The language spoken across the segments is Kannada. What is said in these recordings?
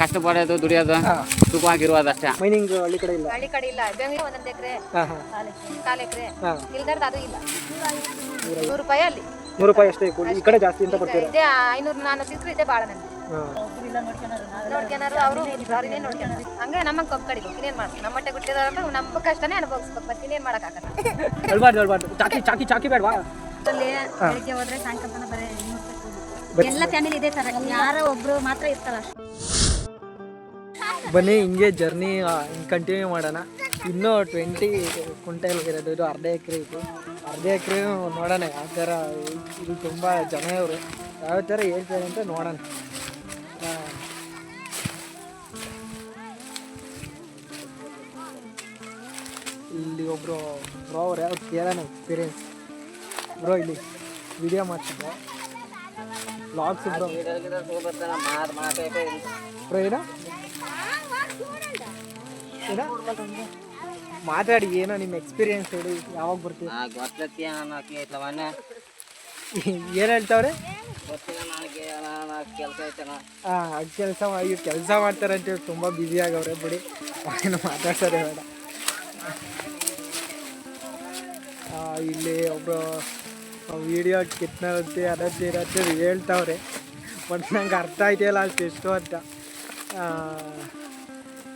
ಕಷ್ಟಪಡೋದು ದುಡಿಯೋದು ಸುಖವಾಗಿರುವುದಷ್ಟೇ ಮೈನಿಂಗ್ ಹಳ್ಳಿ ಕಡೆ ಇಲ್ಲ? ಹಳ್ಳಿ ಕಡೆ ಇಲ್ಲ. ಜಮೀನು ಒಂದೊಂದು ಎಕರೆ. ಹಾಂ ಹಾಂ. ಕಾಲು ಎಕರೆ. ಇಲ್ದರ್ದು ಅದು ಇಲ್ಲ. ನೂರು ರೂಪಾಯಿ ಅಲ್ಲಿ. ನೂರು ರೂಪಾಯಿ ಅಷ್ಟೇ ಈ ಕಡೆ ಜಾಸ್ತಿ ಅಂತ ಕೊಡ್ತೀರಾ? ಇದೆ. ಐನೂರು ನಾನ್ನೂರು ಇದೆ ಭಾಳ ನನಗೆ ನೋಡ್ಕೊನಾರು ಅವರು ಅವ್ರಿನೇ ನೋಡ್ಕೊನಾರು ಹಂಗೆ ನಮಗೆ ಕಬ್ಬು ಕಡಿಬೇಕು. ಇನ್ನೇನು ಮಾಡ್ತೀವಿ ನಮ್ಮ ಹೊಟ್ಟೆ ಹುಟ್ಟಿದಾರಂದ್ರೆ ನಮ್ಮ ಕಷ್ಟನೇ ಅನುಭವಿಸ್ಬೇಕು. ಮತ್ತೆ ಇನ್ನೇನು ಮಾಡೋಕ್ಕಾಗಲ್ಲ. ಹೇಳ್ಬಾರ್ದು ಹೇಳ್ಬಾರ್ದು. ಚಾಕಿ ಚಾಕಿ ಚಾಕಿ ಬೇಡವಾ? ಅಲ್ಲಿ ಬೆಳಿಗ್ಗೆ ಹೋದ್ರೆ ಸಾಯಂಕಾಲ ತನಕ ಬರೀ. ಎಲ್ಲ ಫ್ಯಾಮಿಲಿ ಇದೆ ತರ. ಯಾರೋ ಒಬ್ರು ಮಾತ್ರ ಇರ್ತಾರ ಅಷ್ಟೇ ಬನ್ನಿ, ಹಿಂಗೆ ಜರ್ನಿ ಕಂಟಿನ್ಯೂ ಮಾಡೋಣ. ಇನ್ನೂ ಟ್ವೆಂಟಿ ಕ್ವಿಂಟಲ್ ಇರೋದು, ಇದು ಅರ್ಧ ಎಕರೆ ಇತ್ತು ಅರ್ಧ ಎಕರೆ ನೋಡೋಣ, ಯಾವ ಥರ ಇದು ತುಂಬ ಜನ ಇವರು. ಯಾವ ಥರ ಹೇಳ್ತಾರೆ ಅಂತ ನೋಡೋಣ. ಇಲ್ಲಿ ಒಬ್ಬರು ಬ್ರೋ ಅವ್ರು ಯಾವ್ದು ಕೇಳೋಣ ಎಕ್ಸ್ಪೀರಿಯನ್ಸ್ ಬ್ರೋ ಇಲ್ಲಿ ವಿಡಿಯೋ ಮಾಡ್ತಿದ್ದೆ. ಬ್ರೋ ಏನೋ ಏನ ಮಾತಾಡಿ ಏನೋ ನಿಮ್ಮ ಎಕ್ಸ್ಪೀರಿಯನ್ಸ್ ಹೇಳಿ ಯಾವಾಗ ಬರ್ತೀವಿ ಗೊತ್ತೈತಿ ಅನ್ನೋಕೆ ಐತವನ್ನ ಏನು ಹೇಳ್ತಾವ್ರೆ? ಗೊತ್ತಿಲ್ಲ ನನಗೆ ಕೆಲಸ ಐತನ ಹಾಂ ಅದು ಕೆಲಸ ಈಗ ಕೆಲಸ ಮಾಡ್ತಾರೆ ಅಂತೇಳಿ ತುಂಬ ಬ್ಯುಸಿ ಆಗವ್ರೆ ಬಿಡಿ. ಏನು ಮಾತಾಡ್ತಾರೆ ಬೇಡ. ಇಲ್ಲಿ ಒಬ್ಬರು ವಿಡಿಯೋ ಕಿತ್ನತ್ತೆ ಅದತ್ತೆ ಇರತ್ತೆ ಹೇಳ್ತಾವ್ರೆ. ಬಟ್ ನಂಗೆ ಅರ್ಥ ಆಯ್ತಿಲ್ಲ ಅಷ್ಟು ಎಷ್ಟು ಅಂತ.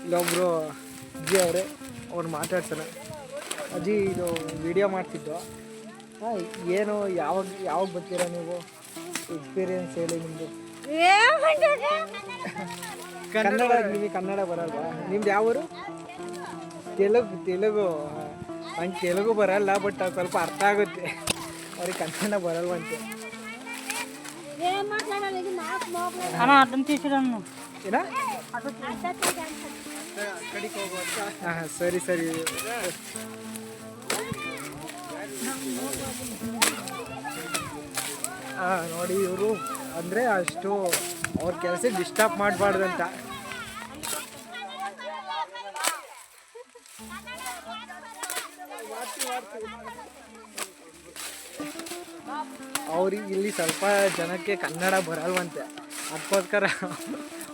ಇಲ್ಲೊಬ್ಬರು ಅಜ್ಜಿ ಅವರೇ, ಅವ್ರು ಮಾತಾಡ್ತಾನೆ ಅಜ್ಜಿ, ಇದು ವಿಡಿಯೋ ಮಾಡ್ತಿದ್ದು ಏನು, ಯಾವಾಗ ಯಾವಾಗ ಬರ್ತೀರ ನೀವು? ಎಕ್ಸ್ಪೀರಿಯನ್ಸ್ ಹೇಳಿ ನಿಮ್ಮದು ಕನ್ನಡ ನಿಮಗೆ ಕನ್ನಡ ಬರಲ್ವಾ? ನಿಮ್ದು ಯಾವ ಊರು? ತೆಲುಗು ತೆಲುಗು. ನಂಗೆ ತೆಲುಗು ಬರಲ್ಲ ಬಟ್ ಸ್ವಲ್ಪ ಅರ್ಥ ಆಗುತ್ತೆ. ಅವ್ರಿಗೆ ಕನ್ನಡ ಬರಲ್ವಂತೆ ಏನ ಹಾಂ ಸರಿ ಸರಿ ಹಾಂ ನೋಡಿ ಇವರು. ಅಂದರೆ ಅಷ್ಟು ಅವ್ರ ಕೆಲಸ ಡಿಸ್ಟರ್ಬ್ ಮಾಡಬಾರ್ದಂತ. ಸ್ವಲ್ಪ ಜನಕ್ಕೆ ಕನ್ನಡ ಬರಲ್ವಂತೆ. ಅದಕ್ಕೋಸ್ಕರ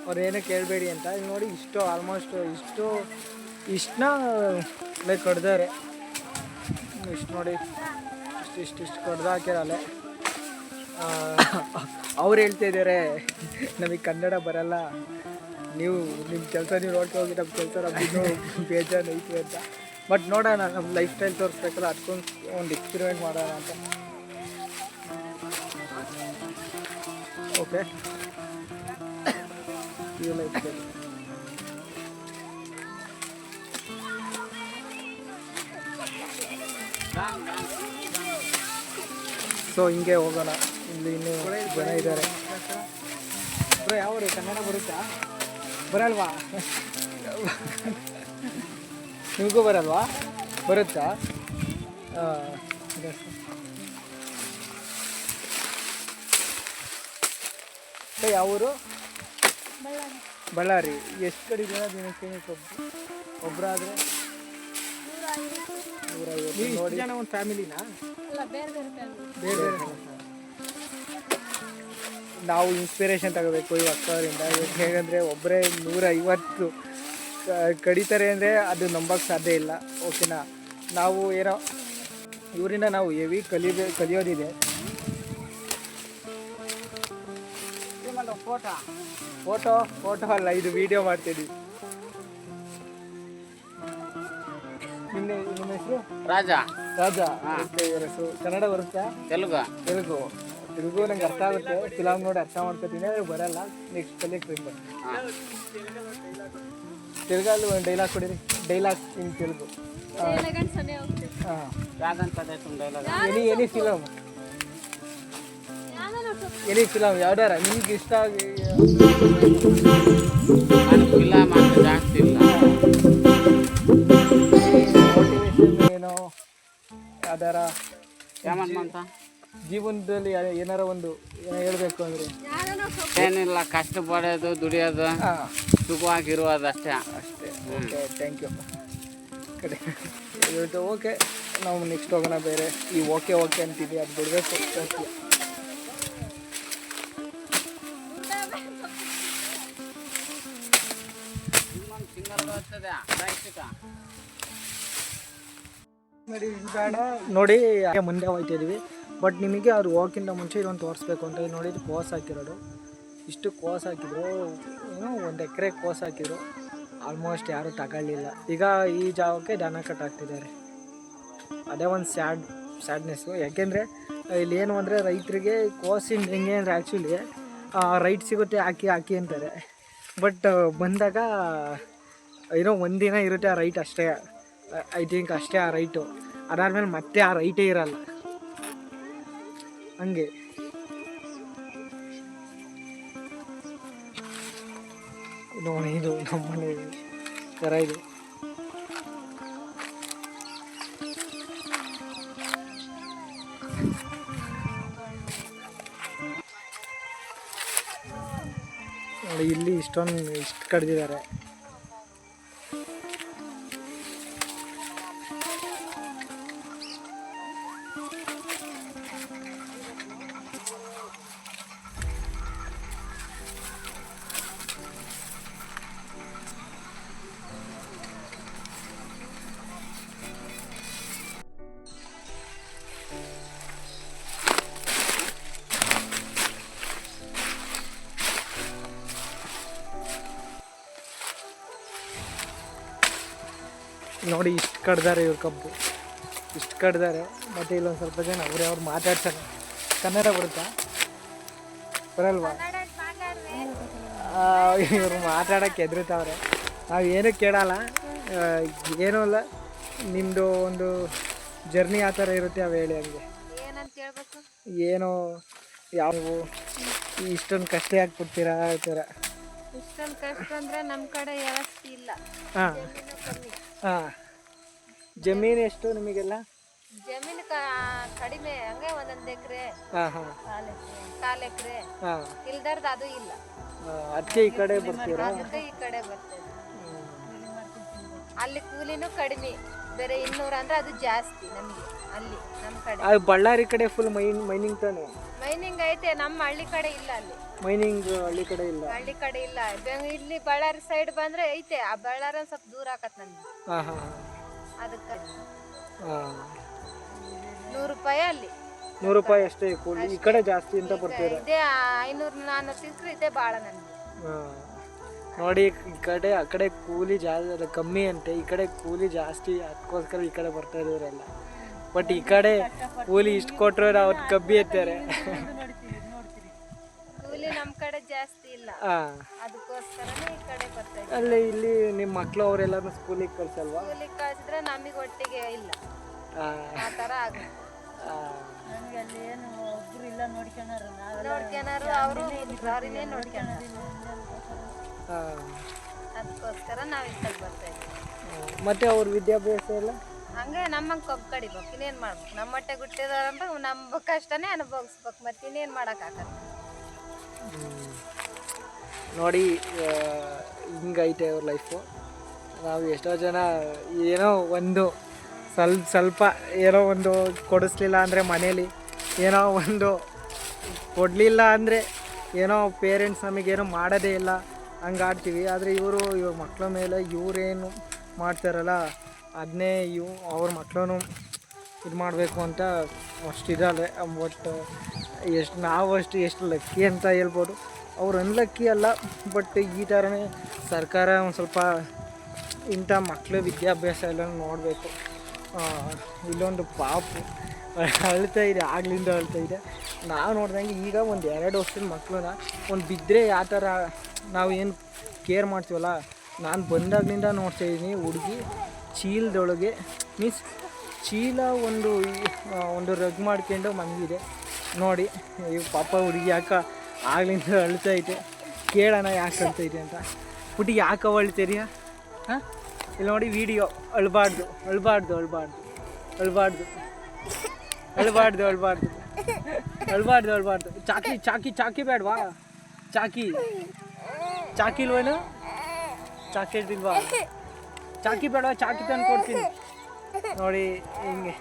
ಅವ್ರು ಏನೂ ಕೇಳಬೇಡಿ ಅಂತ. ಇಲ್ಲಿ ನೋಡಿ ಇಷ್ಟು ಆಲ್ಮೋಸ್ಟ್ ಇಷ್ಟು ಇಷ್ಟನ್ನ ಲೈಕ್ ಕಡ್ದಾರೆ ಇಷ್ಟು ನೋಡಿ, ಇಷ್ಟು ಇಷ್ಟು ಇಷ್ಟು ಕಡ್ದು ಹಾಕಿರಲ್ಲೇ. ಅವ್ರು ಹೇಳ್ತಾ ಇದ್ದಾರೆ ನಮಗೆ ಕನ್ನಡ ಬರಲ್ಲ. ನೀವು ನಿಮ್ಮ ಕೆಲಸ ನೀವು ಹೋಗಿ ನಮ್ಮ ಕೆಲಸ ನಮ್ಗೆ ಇನ್ನೂ ಬೇಜಾರು ಐತಿ ಅಂತ. ಬಟ್ ನೋಡೋಣ ನಮ್ಮ ಲೈಫ್ ಸ್ಟೈಲ್ ತೋರಿಸ್ಬೇಕಲ್ಲ ಅದಕ್ಕೊಂದು ಒಂದು ಎಕ್ಸ್ಪಿರಿಮೆಂಟ್ ಮಾಡೋಣ ಅಂತ. ಓಕೆ ಲೈಫ್ ಸ್ಟೈಲ್ ಸೊ ಹಿಂಗೆ ಹೋಗೋಣ. ಇಲ್ಲಿ ಇನ್ನೂ ಜನ ಇದ್ದಾರೆ. ಬ್ರೋ, ಯಾವ ಕನ್ನಡ ಬರುತ್ತಾ? ಬರಲ್ವಾ? ನಿಮಗೂ ಬರಲ್ವಾ? ಬರುತ್ತಾ? ಹಾಂ ಯಾವ ಊರು ಬಳ್ಳಾರಿ. ಎಷ್ಟು ಕಡೆ ಇದೆಯಾ ದಿನಕ್ಕೆ ಒಬ್ಬ ಒಬ್ಬರಾದ್ರೆ ನೂರೈವತ್ತು. ನೋಡಿ. ಜನ ಒಂದು ಫ್ಯಾಮಿಲಿನಾ? ಬೇರೆ ಬೇರೆ ನಾವು ಇನ್ಸ್ಪಿರೇಷನ್ ತಗೋಬೇಕು ಈ ಅಕ್ಕವರಿಂದ. ಹೇಗಂದರೆ ಒಬ್ಬರೇ ನೂರ ಐವತ್ತು ಕಡಿತಾರೆ ಅಂದರೆ ಅದು ನಂಬಕ್ಕೆ ಸಾಧ್ಯ ಇಲ್ಲ. ಓಕೆನಾ ನಾವು ಏನೋ ಇವರಿಂದ ನಾವು ಹೆವಿ ಕಲಿಯಬೇಕು ಕಲಿಯೋದಿದೆ. ಫೋಟೋ? ಫೋಟೋ ಫೋಟೋ ಅಲ್ಲ ಇದು ವಿಡಿಯೋ ಮಾಡ್ತಿದ್ವಿ ನಿಮ್ಮ ನಿಮ್ಮ ಹೆಸರು? ರಾಜ. ರಾಜ. ಓಕೆ, ಇವ್ರ ಹೆಸರು ಕನ್ನಡ ಬರುತ್ತಾ? ತೆಲುಗು. ತೆಲುಗು. ತೆಲುಗು ನಂಗೆ ಅರ್ಥ ಆಗುತ್ತೆ. ಫಿಲಮ್ ನೋಡಿ ಅರ್ಥ ಮಾಡ್ಕೊತೀನಿ ಆದ್ರೆ ಬರಲ್ಲ. ನೆಕ್ಸ್ಟ್ ಕಲಿಯಕ್ಕೆ ಟ್ರೈ ಮಾಡಿ. ತೆಲುಗಲ್ಲಿ ಒಂದು ಡೈಲಾಗ್ ಕೊಡಿರಿ ಡೈಲಾಗ್ ಇನ್ ತೆಲುಗು. ಹಾಂ. ಯಾಕಂತ dialogue any any film any film ಯಾವ್ದಾರ? ನಿಮ್ಗೆ ಇಷ್ಟ ಆಗಿ ಮಾತ್ರ ಜಾಸ್ತಿ ಇಲ್ಲ. ಮೋಟಿವೇಶನ್ ಏನೋ ಯಾವ್ದಾರ? ಅಂತ ಜೀವನದಲ್ಲಿ ಏನಾರ ಒಂದು ಹೇಳ್ಬೇಕು ಅಂದ್ರೆ. ಏನಿಲ್ಲ ಕಷ್ಟ ಪಡೋದು ದುಡಿಯೋದು ಸುಖವಾಗಿರುವುದಷ್ಟೇ ಅಷ್ಟೇ. ಓಕೆ ಥ್ಯಾಂಕ್ ಯು ಕಡೆ ಓಕೆ ನಾವು ನೆಕ್ಸ್ಟ್ ಹೋಗೋಣ ಬೇರೆ. ಈ ಓಕೆ ಓಕೆ ಅಂತಿದ್ದೀವಿ ಅದು ಬಿಡಬೇಕು. ಥ್ಯಾಂಕ್ ಇನ್ನೂರು ನೋಡಿ ಮುಂದೆ ಹೋಗ್ತಿದ್ವಿ ಬಟ್ ನಿಮಗೆ ಅವ್ರು ಹೋಗಕ್ಕಿಂತ ಮುಂಚೆ ಇದೊಂದು ತೋರಿಸ್ಬೇಕು ಅಂತ ನೋಡಿ ಕೋಸ್ ಹಾಕಿರೋದು. ಇಷ್ಟು ಕೋಸ್ ಹಾಕಿದ್ರು. ಏನು ಒಂದು ಎಕರೆ ಕೋಸ್ ಹಾಕಿದ್ರು. ಆಲ್ಮೋಸ್ಟ್ ಯಾರೂ ತಗೊಳ್ಳಿಲ್ಲ. ಈಗ ಈ ಜಾಗಕ್ಕೆ ದನ ಕಟ್ ಹಾಕ್ತಿದ್ದಾರೆ ಅದೇ ಒಂದು ಸ್ಯಾಡ್ ಸ್ಯಾಡ್ನೆಸ್ಸು ಯಾಕೆಂದರೆ, ಇಲ್ಲಿ ಏನು ಅಂದರೆ ರೈತರಿಗೆ ಕೋಸಿಂದ ಹೆಂಗೆ ಅಂದರೆ ಆ್ಯಕ್ಚುಲಿ ರೈಟ್ ಸಿಗುತ್ತೆ, ಹಾಕಿ ಹಾಕಿ ಅಂತಾರೆ. ಬಟ್ ಬಂದಾಗ ಏನೋ ಒಂದಿನ ಇರುತ್ತೆ ಆ ರೈಟ್ ಅಷ್ಟೇ. ಐ ಥಿಂಕ್ ಅಷ್ಟೇ ಆ ರೈಟು ಅದಾದ್ಮೇಲೆ ಮತ್ತೆ ಆ ರೈಟೇ ಇರಲ್ಲ. ಹಂಗೆ. ನೋಡಿ ಇದು ನಮ್ಮನೆ ಥರ ಇದು. ಇಲ್ಲಿ ಇಷ್ಟೊಂದು ಇಷ್ಟು ಕಡ್ದಿದ್ದಾರೆ. ನೋಡಿ ಇಷ್ಟು ಕಡ್ದಾರೆ ಇವ್ರ ಕಬ್ಬು. ಇಷ್ಟು ಕಡ್ದಾರೆ ಮತ್ತು ಇಲ್ಲೊಂದು ಸ್ವಲ್ಪ ಜನ ಅವರೇ ಅವ್ರು ಮಾತಾಡ್ತಾರೆ. ಕನ್ನಡ ಬರುತ್ತಾ? ಬರಲ್ವಾ? ಇವರು ಮಾತಾಡೋಕ್ಕೆ ಎದುರುತ್ತವ್ರೆ ನಾವು ಏನೂ ಕೇಳಲ್ಲ. ಏನೂ ಅಲ್ಲ. ನಿಮ್ಮದು ಒಂದು ಜರ್ನಿ ಆ ಥರ ಇರುತ್ತೆ ಅವು ಹೇಳಿ ಹಂಗೆ. ಏನೋ ಯಾವ ಇಷ್ಟೊಂದು ಕಷ್ಟ ಯಾಕೆ ಕೊಡ್ತೀರಾ ಆ ಥರ? ಇಷ್ಟೊಂದು ಕಷ್ಟ ಅಂದ್ರೆ ನಮ್ಮ ಕಡೆ ಇಲ್ಲ. ಹಾಂ. ಹಾಂ. ಜಮೀನು ಎಷ್ಟು ನಿಮಗೆಲ್ಲ? ಜಮೀನು ಕ- ಕಡಿಮೆ ಹಂಗೆ ಒಂದೊಂದು ಎಕರೆ. ಹಾಂ ಹಾಂ. ಕಾಲು ಎಕರೆ ಹಾಂ. ಇಲ್ದಾರ್ದು ಅದು ಇಲ್ಲ. ಅದಕ್ಕೆ ಈ ಕಡೆ ಬರ್ತೀರಾ? ಅದಕ್ಕೆ ಈ ಕಡೆ ಬರ್ತದೆ. ಅಲ್ಲಿ ಕೂಲಿನೂ ಕಡಿಮೆ. ಬೇರೆ ಇನ್ನೂರು ಅಂದ್ರೆ ಅದು ಜಾಸ್ತಿ ನಮಗೆ ಅಲ್ಲಿ. ಅದು ಬಳ್ಳಾರಿ ಕಡೆ ಫುಲ್ ಮೈನ್ ಮೈನಿಂಗ್ ತಾನೆ? ಮೈನಿಂಗ್ ಐತೆ ನಮ್ಮ ಹಳ್ಳಿ ಕಡೆ ಇಲ್ಲ ಅಲ್ಲಿ. ಮೈನಿಂಗ್ ಹಳ್ಳಿ ಕಡೆ ಇಲ್ಲ. ಹಳ್ಳಿ ಕಡೆ ಇಲ್ಲ. ಬೆಂಗ್ ಇಲ್ಲಿ ಬಳ್ಳಾರಿ ಸೈಡ್ ಬಂದ್ರೆ ಐತೆ ಆ ಬಳ್ಳಾರಿ ಒಂದ್ ಸ್ವಲ್ಪ ದೂರ ಆಕತ್ ನಮ್ಗೆ. ಹಾಂ ಹಾಂ ಅದಕ್ಕೆ ಹಾಂ. ನೂರು ರೂಪಾಯಿ ಅಲ್ಲಿ. ನೂರು ರೂಪಾಯಿ ಅಷ್ಟೇ ಕೂಲಿ ಈ ಕಡೆ ಜಾಸ್ತಿ ಅಂತ ಬರ್ತೀರ? ಇದೇ ಐನೂರು ನಾನು ತಿನ್ಸ್ರೆ ಇದೇ ಭಾಳ ನನಗೆ ಹಾಂ. ನೋಡಿ ಈ ಕಡೆ ಆ ಕಡೆ ಕೂಲಿ ಜಾಸ್ತಿ ಕಮ್ಮಿ ಅಂತೆ. ಈ ಕಡೆ ಕೂಲಿ ಜಾಸ್ತಿ ಅದಕ್ಕೋಸ್ಕರ ಈ ಕಡೆ ಬರ್ತಾ ಇರೋರೆಲ್ಲ. ಬಟ್ ಈ ಕಡೆ ಕೂಲಿ ಇಷ್ಟು ಕೊಟ್ಟರೆ ಅವ್ರು ಕಬ್ಬಿ ಎತ್ತಾರೆ. ಕೂಲಿ ನಮ್ಮ ಕಡೆ ಜಾಸ್ತಿ ಇಲ್ಲ. ಹಾಂ. ಅದಕ್ಕೋಸ್ಕರನೇ ಈ ಕಡೆ ಬರ್ತಾ ಇದ್ದೀವಿ. ಇಲ್ಲಿ ನಿಮ್ಮ ಮಕ್ಕಳು ಅವರೆಲ್ಲರೂ ಸ್ಕೂಲಿಗೆ ಕಳ್ಸಲ್ವಾ? ಓಲಿ ಕಳ್ಸಿದ್ರೆ ನಮಗೆ ಒಟ್ಟಿಗೆ ಇಲ್ಲ. ಹಾಂ. ಆ ಥರ ಆಗುತ್ತೆ. ನೋಡ್ಕೊಳಾರು ಅವರು ಅವ್ರನ್ನೇ ನೋಡ್ಕೊಳಾರ ಹಾಂ. ಅದಕ್ಕೋಸ್ಕರ ನಾವು ಕಡೆ ಬರ್ತಾ ಇದ್ದೀವಿ. ಮತ್ತು ಅವ್ರ ವಿದ್ಯಾಭ್ಯಾಸ ಎಲ್ಲ? ಹಂಗೆ ನಮ್ಮಂಗೆ ಕೊಬ್ ಕಡಿಬೇಕು, ಇನ್ನೇನು ಮಾಡ್ಬೇಕು? ನಮ್ಮ ಹೊಟ್ಟೆ ಗುಟ್ಟಿದಾರಂದ್ರೆ ನಮ್ಮ ಕಷ್ಟನೇ ಅನುಭವಿಸ್ಬೇಕು ಮತ್ತೆ ಇನ್ನೇನು ಮಾಡೋಕ್ಕಾಗಲ್ಲ. ನೋಡಿ ಹಿಂಗೈತೆ ಅವ್ರ ಲೈಫು ನಾವು ಎಷ್ಟೋ ಜನ ಏನೋ ಒಂದು ಸ್ವಲ್ಪ ಸ್ವಲ್ಪ ಏನೋ ಒಂದು ಕೊಡಿಸ್ಲಿಲ್ಲ ಅಂದರೆ ಮನೇಲಿ, ಏನೋ ಒಂದು ಕೊಡಲಿಲ್ಲ ಅಂದರೆ ಏನೋ ಪೇರೆಂಟ್ಸ್ ನಮಗೇನೋ ಮಾಡೋದೇ ಇಲ್ಲ, ಹಂಗೆ ಆಡ್ತೀವಿ. ಆದರೆ ಇವರು, ಇವ್ರ ಮಕ್ಕಳ ಮೇಲೆ ಇವರೇನು ಮಾಡ್ತಾರಲ್ಲ ಅದನ್ನೇ ಇವು, ಅವ್ರ ಮಕ್ಕಳೂ ಇದು ಮಾಡಬೇಕು ಅಂತ ಅಷ್ಟು ಅಷ್ಟಿದ್ದಾವೆ ಬಟ್ ಎಷ್ಟು ನಾವು ಅಷ್ಟು ಎಷ್ಟು ಲಕ್ಕಿ ಅಂತ ಹೇಳ್ಬೋದು. ಅವ್ರು ಅನ್ಲಕ್ಕಿ ಅಲ್ಲ ಬಟ್ ಈ ಥರನೇ ಸರ್ಕಾರ ಒಂದು ಸ್ವಲ್ಪ ಇಂಥ ಮಕ್ಕಳ ವಿದ್ಯಾಭ್ಯಾಸ ಎಲ್ಲ ನೋಡಬೇಕು. ಇಲ್ಲೊಂದು ಪಾಪು ಅಳ್ತಾ ಇದೆ, ಆಗ್ಲಿಂದ ಅಳ್ತಾ ಇದೆ. ನಾವು ನೋಡ್ದಂಗೆ ಈಗ ಒಂದು ಎರಡು ವರ್ಷದ ಮಕ್ಕಳನ್ನ ಒಂದು ಬಿದ್ದರೆ ಯಾವ ಥರ ನಾವು ಏನು ಕೇರ್ ಮಾಡ್ತೀವಲ್ಲ, ನಾನು ಬಂದಾಗ್ಲಿಂದ ನೋಡ್ತಾ ಇದ್ದೀನಿ ಹುಡುಗಿ ಚೀಲದೊಳಗೆ ಮೀನ್ಸ್ ಚೀಲ ಒಂದು ಒಂದು ರಗ್ ಮಾಡ್ಕೊಂಡು ಮಂಗಿದೆ. ನೋಡಿ ಈ ಪಾಪ ಹುಡುಗಿ ಯಾಕ ಆಗ್ಲಿಂದ ಅಳ್ತೈತೆ ಕೇಳೋಣ ಯಾಕೆ ಅಳ್ತೈತೆ ಅಂತ. ಹುಡುಗಿ ಯಾಕೆ ಅಳ್ತೀರಿಯ ಹಾಂ? ಇಲ್ಲಿ ನೋಡಿ ವಿಡಿಯೋ ಅಳ್ಬಾರ್ದು ಅಳ್ಬಾರ್ದು ಅಳ್ಬಾರ್ದು. ಅಳ್ಬಾರ್ದು. ಅಳ್ಬಾರ್ದು ಅಳ್ಬಾರ್ದು. ಅಳ್ಬಾರ್ದು ಅಳ್ಬಾರ್ದು. ಚಾಕಿ ಚಾಕಿ ಚಾಕಿ ಬೇಡವಾ? ಚಾಕಿ. ಚಾಕಿ ಇಲ್ವೇನು? ಚಾಕಿ ಇಲ್ವಾ ಚಾಕಿ ಬೇಡ ಚಾಕಿ ತಂದು ಕೊಡ್ತೀನಿ. ನೋಡಿ ಹಿಂಗೆ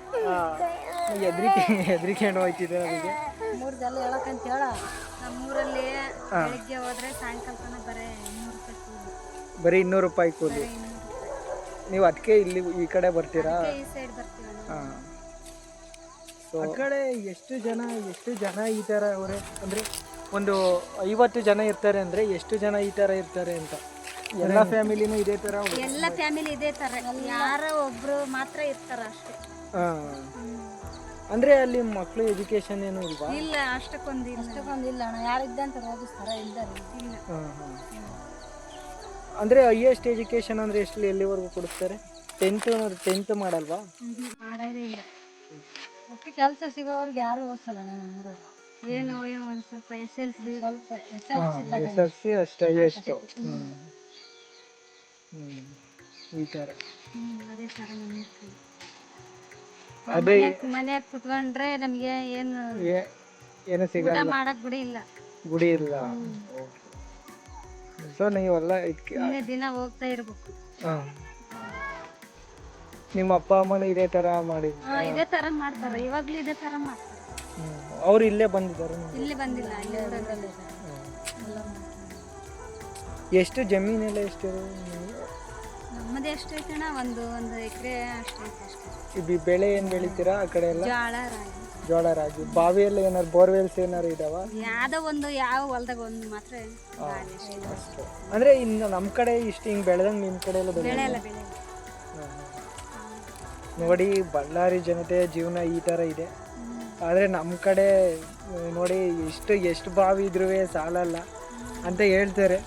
ಹೆದ್ರಿಕೆ ಹೆದ್ರಿಕೆ ಹೋಯ್ತಿದೆ ನಮಗೆ. ಮೂರ್ದೆಲ್ಲ ಹೇಳಕ್ಕಂತ ಹೇಳ ನಮ್ಮೂರಲ್ಲಿ ಬೆಳಿಗ್ಗೆ ಹೋದ್ರೆ ಸಾಯಂಕಾಲ ತನಕ ಬರೀ ಇನ್ನೂರು ರೂಪಾಯಿ ಕೂಲಿ. ಬರೀ ಇನ್ನೂರು ರೂಪಾಯಿ ಕೂಲಿ. ನೀವು ಅದಕ್ಕೆ ಇಲ್ಲಿ ಈ ಕಡೆ ಬರ್ತೀರಾ? ಈ ಸೈಡ್ ಬರ್ತೀವಿ ನಾವು. ಹಾಂ ಆ ಕಡೆ ಎಷ್ಟು ಜನ ಎಷ್ಟು ಜನ ಈ ಥರ ಅವರೇ? ಅಂದರೆ ಒಂದು ಐವತ್ತು ಜನ ಇರ್ತಾರೆ ಅಂದರೆ ಎಷ್ಟು ಜನ ಈ ಥರ ಇರ್ತಾರೆ ಅಂತ? ಎಲ್ಲ ಫ್ಯಾಮಿಲಿನೂ ಇದೇ ತರ ಎಲ್ಲ ಫ್ಯಾಮಿಲಿ ಇದೇ ತರ. ಯಾರೋ ಒಬ್ರು ಮಾತ್ರ ಇರ್ತಾರ ಅಷ್ಟೇ. ಅಂದ್ರೆ ಅಂದರೆ ಅಲ್ಲಿ ಮಕ್ಕಳು ಎಜುಕೇಶನ್ ಏನು ಇಲ್ವಾ? ಇಲ್ಲ ಅಷ್ಟಕ್ಕೊಂದು ಇಲ್ಲ. ಅಷ್ಟಕ್ಕೊಂದಿಲ್ಲ ಅಣ್ಣ. ಯಾರಿದ್ದಂತ ರೋಗಿಸ್ತಾರ ಇದ್ದಾರೆ ಇಲ್ಲ. ಹಾಂ ಹಾಂ. ಅಂದರೆ ಹೈಯೆಸ್ಟ್ ಎಜುಕೇಶನ್ ಅಂದ್ರೆ ಎಷ್ಟು ಎಲ್ಲಿವರೆಗೂ ಕೊಡ್ತಾರೆ ಟೆಂತ್ ಟೆಂತ್ ಮಾಡಲ್ವಾ? ಮಾಡೋದೇ ಇಲ್ಲ. ಕೆಲಸ ಸಿಗೋವ್ರಿಗೆ ಯಾರು ಓದಿಸಲ್ಲ ನಾನು ಏನು ಏನು ಒಂದು ಸ್ವಲ್ಪ ಎಸ್ ಎಲ್ ಸಿ ಸ್ವಲ್ಪ ಎಸ್ ಎಲ್ ಸಿ ಅಷ್ಟೇ ಹ್ಞೂ ಈ ಥರ ಅದೇ ಥರ ನಮ್ಮ ಅದೇ ಮನ್ಯಾಗ ಕುತ್ಕೊಂಡ್ರೆ ನಮಗೆ ಏನು ಏನು ಸಿಗಲ್ಲ. ಮಾಡಕ್ ಗುಡಿ ಇಲ್ಲ. ಗುಡಿ ಇಲ್ಲ. ಸೊ ನೀವೆಲ್ಲ ದಿನ ಹೋಗ್ತಾ ಇರ್ಬೇಕು. ನಿಮ್ಮ ಅಪ್ಪ ಅಮ್ಮನ ಇದೇ ತರ ಮಾಡಿದ್ರು ಇದೇ ತರ ಮಾಡ್ತಾರೆ. ಇವಾಗ್ಲೂ ಇದೇ ತರ ಮಾಡ್ತಾರೆ. ಅವ್ರು ಇಲ್ಲೇ ಬಂದಿದ್ದಾರೆ ಇಲ್ಲಿ ಬಂದಿಲ್ಲ ಇಲ್ಲೇ ಎಷ್ಟು ಜಮೀನೆಲ್ಲ ಎಷ್ಟು ನಮ್ಮದೇ ಎಷ್ಟು ಐತಣ ಒಂದು ಒಂದು ಎಕರೆ ಅಷ್ಟು ಬೆಳೆ ಏನು ಬೆಳಿತೀರಾ ಆ ಕಡೆ ಎಲ್ಲ? ಜೋಳ ರಾಗಿ. ಜೋಳ ರಾಗಿ. ಬಾವಿಯಲ್ಲಿ ಏನಾರು ಬೋರ್ವೆಲ್ಸ್ ಏನಾರು ಇದಾವ? ಯಾವ್ದೋ ಒಂದು ಯಾವ ಹೊಲ್ದಾಗ ಒಂದು ಮಾತ್ರ ಬಾವಿ ಅಷ್ಟೇ. ಅಂದ್ರೆ ಇನ್ನು ನಮ್ಮ ಕಡೆ ಇಷ್ಟು ಹಿಂಗೆ ಬೆಳೆದಂಗೆ ನಿಮ್ಮ ಕಡೆ ಎಲ್ಲ ಬೆಳೆ ಬೆಳೆ ಬೆಳೆ ನೋಡಿ ಬಳ್ಳಾರಿ ಜನತೆ ಜೀವನ ಈ ಥರ ಇದೆ. ಆದರೆ ನಮ್ಮ ಕಡೆ ಆ, ನೋಡಿ ಎಷ್ಟು ಎಷ್ಟು ಬಾವಿ ಇದ್ರೂ ಸಾಲಲ್ಲ ಅಂತ ಹೇಳ್ತಾರೆ.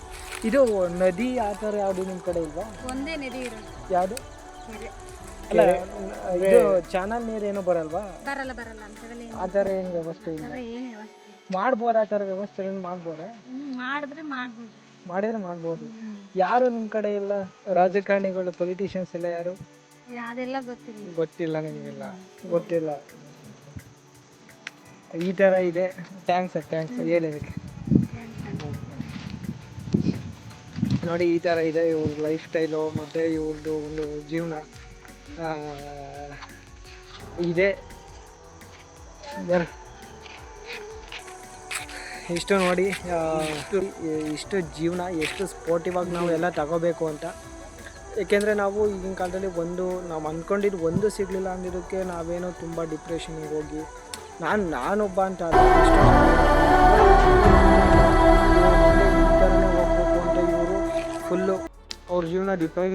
ಇದು ನದಿ ಆ ಥರ ಯಾವುದು ನಿಮ್ಮ ಕಡೆ ಇಲ್ವಾ? ಒಂದೇ ನದಿ ಇರೋದು. ಯಾವುದು. ಅಲ್ಲ ಇದು ಚಾನಲ್ ನೀರು ಏನೂ ಬರಲ್ವಾ? ಬರಲ್ಲ ಬರಲ್ಲ ಏನು ಆ ಥರ ಏನು ವ್ಯವಸ್ಥೆ ಇಲ್ಲ? ಏನು ವ್ಯವಸ್ಥೆ ಮಾಡ್ಬೋದಾ ಆ ಥರ ವ್ಯವಸ್ಥೆ ಮಾಡ್ಬೋದಾ? ಹ್ಮ್, ಮಾಡಿದ್ರೆ ಮಾಡ್ಬೋದು. ಮಾಡಿದ್ರೆ ಮಾಡ್ಬೋದು. ಯಾರು ನಿಮ್ಮ ಕಡೆ ಇಲ್ಲ? ರಾಜಕಾರಣಿಗಳು ಪೊಲಿಟಿಷಿಯನ್ಸ್ ಎಲ್ಲ ಯಾರು? ಅದೆಲ್ಲ ಗೊತ್ತಿಲ್ಲ. ಗೊತ್ತಿಲ್ಲ ನಿಮಗೆಲ್ಲ. ಗೊತ್ತಿಲ್ಲ. ಈ ಥರ ಇದೆ. ಥ್ಯಾಂಕ್ಸ್ ಥ್ಯಾಂಕ್ಸ್ ಹೇಳಿದಕ್ಕೆ ನೋಡಿ, ಈ ಥರ ಇದೆ ಇವ್ರ ಲೈಫ್ ಸ್ಟೈಲು ಮತ್ತು ಇವ್ರದ್ದು ಒಂದು ಜೀವನ. ಇದೆ. ಇಷ್ಟು ನೋಡಿ ಇಷ್ಟು ಜೀವನ, ಎಷ್ಟು ಸ್ಪೋರ್ಟಿವ್ ಆಗಿ ನಾವು ಎಲ್ಲ ತಗೋಬೇಕು ಅಂತ. ಏಕೆಂದರೆ ನಾವು ಈಗಿನ ಕಾಲದಲ್ಲಿ ಒಂದು, ನಾವು ಅಂದ್ಕೊಂಡಿದ್ದು ಒಂದು ಸಿಗಲಿಲ್ಲ ಅಂದಿದ್ದಕ್ಕೆ ನಾವೇನೋ ತುಂಬ ಡಿಪ್ರೆಷನ್ಗೆ ಹೋಗಿ, ನಾನು ನಾನೊಬ್ಬ ಅಂತ ಫುಲ್ಲು ಅವ್ರ ಜೀವನ ಡಿಪೆಂಡ್